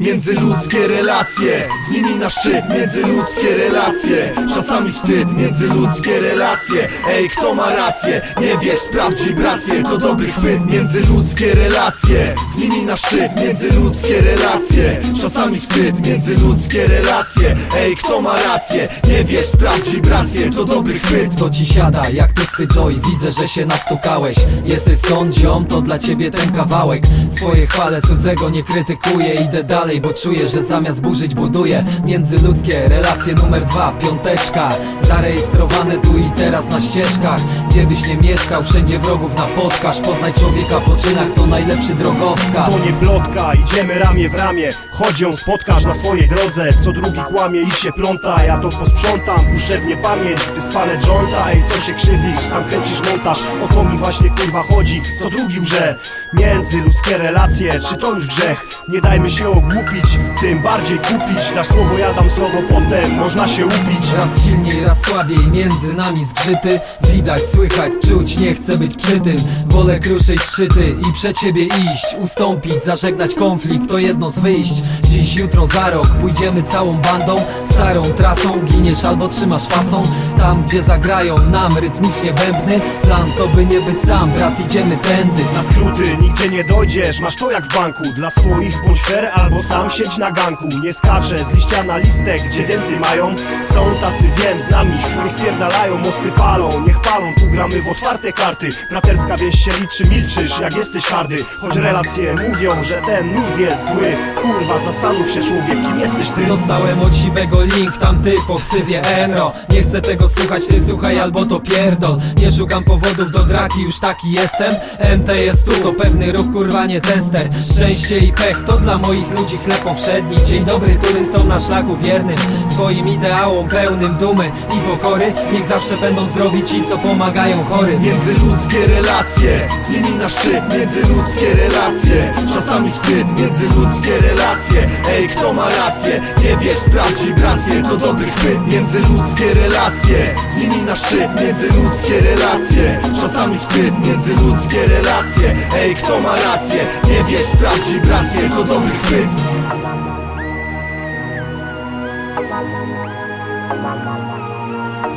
Międzyludzkie relacje, z nimi na szczyt Międzyludzkie relacje, czasami wstyd Międzyludzkie relacje, ej kto ma rację? Nie wiesz, sprawdź wibracje, to dobry chwyt Międzyludzkie relacje, z nimi na szczyt Międzyludzkie relacje, czasami wstyd Międzyludzkie relacje, ej kto ma rację? Nie wiesz, sprawdź wibracje, to dobry chwyt To ci siada. Jak teksty Joy Widzę, że się nastukałeś. Jesteś stąd ziom, to dla ciebie ten kawałek. Swoje chwale cudzego nie krytykuję. Idę dalej, bo czuję, że zamiast burzyć buduję Międzyludzkie relacje. Numer dwa Piąteczka Zarejestrowane tu i teraz na ścieżkach. Gdzie byś nie mieszkał, wszędzie wrogów napotkasz. Poznaj człowieka po czynach, to najlepszy drogowskaz. To nie plotka, idziemy ramię w ramię. Chodź ją spotkasz na swojej drodze. Co drugi kłamie i się pląta. Ja to posprzątam, puszczę w niepamięć Gdy spalę jointa i co się krzywisz? Sam kręcisz montaż, o to mi właśnie kurwa chodzi. Co drugi łże Międzyludzkie relacje, czy to już grzech? Nie dajmy się ogłupić, tym bardziej kupić. Dasz słowo, ja dam słowo, potem można się upić. Raz silniej, raz słabiej, między nami zgrzyty. Widać, słychać, czuć, nie chcę być przy tym. Wolę kruszyć szczyty i przed siebie iść. Ustąpić, zażegnać konflikt, to jedno z wyjść. Dziś, jutro, za rok, pójdziemy całą bandą. Starą trasą, giniesz albo trzymasz fasą. Tam, gdzie zagrają nam rytmicznie bębny Plan to by nie być sam, brat, idziemy tędy. Na skróty nigdzie nie dojdziesz, masz to jak w banku. Dla swoich bądź fair albo sam siedź na ganku. Nie skaczę z liścia na listek, gdzie więcej mają. Są tacy, wiem, znam ich, nie spierdalają, mosty palą. Niech palą, tu gramy w otwarte karty. Braterska więź się liczy, milczysz, jak jesteś hardy. Choć relacje mówią, że ten nud jest zły. Kurwa, zastanów się człowiek, kim jesteś ty? Dostałem od siwego link, tam ty po ksywie Enro. Nie chcę tego słuchać, ty słuchaj albo to pierdol. Nie szukam powodów do draki, już taki jestem. MT jest tu, to pewny ruch, kurwa nie tester. Szczęście i pech, to dla moich ludzi chleb powszedni. Dzień dobry turystom na szlaku wiernym. Swoim ideałom pełnym dumy i pokory. Niech zawsze będą zdrowi ci, co pomagają chorym Międzyludzkie relacje, z nimi na szczyt. Międzyludzkie relacje, czasami wstyd. Międzyludzkie relacje, ej kto ma rację? Nie wiesz, sprawdź wibracje, to dobry chwyt. Międzyludzkie relacje, z nimi na szczyt. Międzyludzkie relacje, czasami wstyd. Międzyludzkie relacje, ej kto ma rację. Nie wiesz, sprawdź wibrację, to dobry chwyt.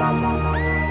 Thank